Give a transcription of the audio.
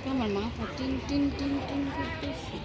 আজকে আমার মাথা টিন টিন টিন টিন করতেছে